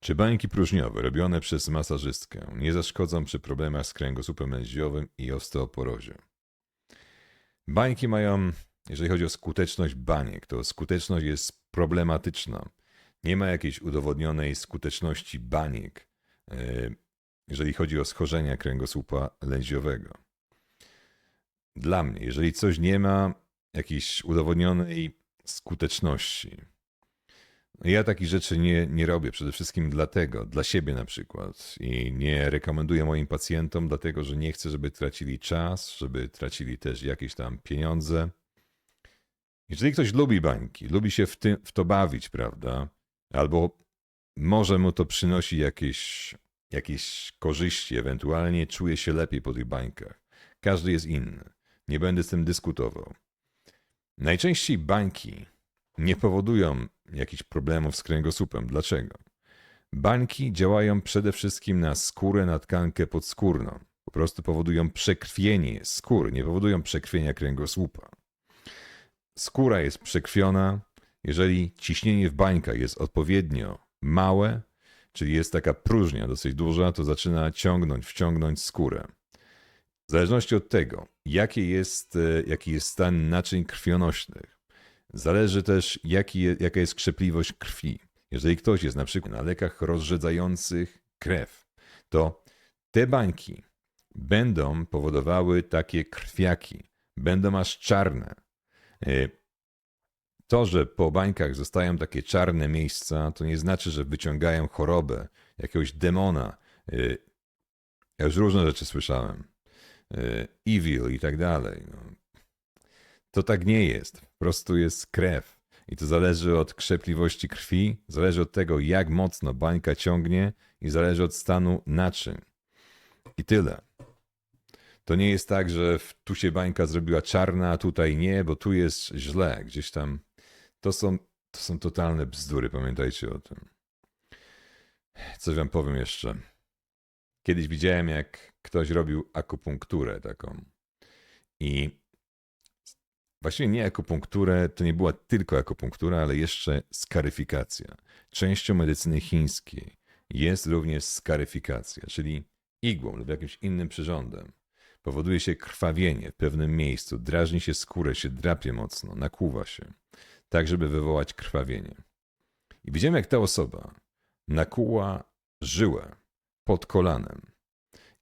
Czy bańki próżniowe robione przez masażystkę nie zaszkodzą przy problemach z kręgosłupem lędźwiowym i osteoporozie? Bańki mają, jeżeli chodzi o skuteczność baniek, to skuteczność jest problematyczna. Nie ma jakiejś udowodnionej skuteczności baniek, e, jeżeli chodzi o schorzenia kręgosłupa lędźwiowego. Dla mnie, jeżeli coś nie ma jakiejś udowodnionej skuteczności, ja takich rzeczy nie, nie robię przede wszystkim dlatego, dla siebie na przykład. I nie rekomenduję moim pacjentom, dlatego że nie chcę, żeby tracili czas, żeby tracili też jakieś tam pieniądze. Jeżeli ktoś lubi bańki, lubi się w, tym, w to bawić, prawda? Albo może mu to przynosi jakieś, jakieś korzyści, ewentualnie czuje się lepiej po tych bańkach. Każdy jest inny. Nie będę z tym dyskutował. Najczęściej bańki nie powodują jakichś problemów z kręgosłupem. Dlaczego? Bańki działają przede wszystkim na skórę, na tkankę podskórną. Po prostu powodują przekrwienie skóry, nie powodują przekrwienia kręgosłupa. Skóra jest przekrwiona, jeżeli ciśnienie w bańkach jest odpowiednio małe, czyli jest taka próżnia dosyć duża, to zaczyna ciągnąć, wciągnąć skórę. W zależności od tego, jaki jest, e, jaki jest stan naczyń krwionośnych, Zależy też, jaki jaka jest krzepliwość krwi. Jeżeli ktoś jest na przykład na lekach rozrzedzających krew, to te bańki będą powodowały takie krwiaki, będą aż czarne. E, To, że po bańkach zostają takie czarne miejsca, to nie znaczy, że wyciągają chorobę, jakiegoś demona. E, Ja już różne rzeczy słyszałem. E, Evil i tak dalej. No. To tak nie jest. Po prostu jest krew. I to zależy od krzepliwości krwi, zależy od tego, jak mocno bańka ciągnie i zależy od stanu naczyń. I tyle. To nie jest tak, że tu się bańka zrobiła czarna, a tutaj nie, bo tu jest źle. Gdzieś tam. To są, to są totalne bzdury, pamiętajcie o tym. Coś wam powiem jeszcze. Kiedyś widziałem, jak ktoś robił akupunkturę taką. I Właściwie nie akupunkturę, to nie była tylko akupunktura, ale jeszcze skaryfikacja. Częścią medycyny chińskiej jest również skaryfikacja, czyli igłą lub jakimś innym przyrządem. Powoduje się krwawienie w pewnym miejscu, drażni się skórę, się drapie mocno, nakłuwa się, tak żeby wywołać krwawienie. I widzimy, jak ta osoba nakuła żyłę pod kolanem.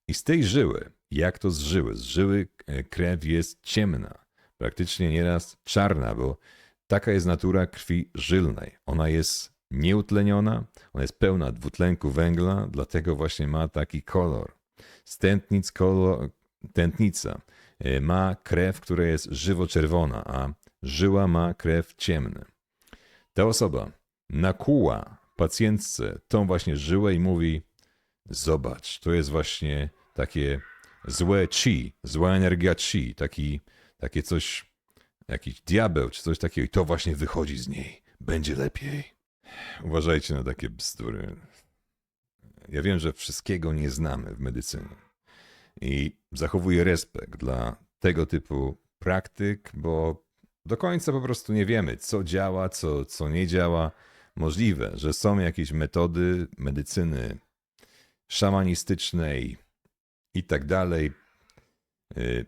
I z tej żyły, jak to z żyły? Z żyły e, krew jest ciemna praktycznie nieraz czarna, bo taka jest natura krwi żylnej. Ona jest nieutleniona, ona jest pełna dwutlenku węgla, dlatego właśnie ma taki kolor. Z tętnic kolor, tętnica e, ma krew, która jest żywo-czerwona, a żyła ma krew ciemny. Ta osoba nakuła pacjentce tą właśnie żyłę i mówi: Zobacz, to jest właśnie takie złe chi, zła energia chi, taki takie coś, jakiś diabeł czy coś takiego i to właśnie wychodzi z niej. Będzie lepiej. Uważajcie na takie bzdury. Ja wiem, że wszystkiego nie znamy w medycynie i zachowuję respekt dla tego typu praktyk, bo do końca po prostu nie wiemy, co działa, co, co nie działa. Możliwe, że są jakieś metody medycyny szamanistycznej i tak dalej, y,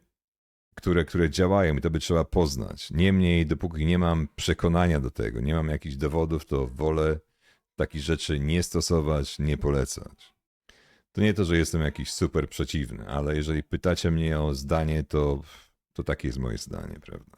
które, które działają i to by trzeba poznać. Niemniej, dopóki nie mam przekonania do tego, nie mam jakichś dowodów, to wolę takich rzeczy nie stosować, nie polecać. To nie to, że jestem jakiś super przeciwny, ale jeżeli pytacie mnie o zdanie, to, to takie jest moje zdanie, prawda?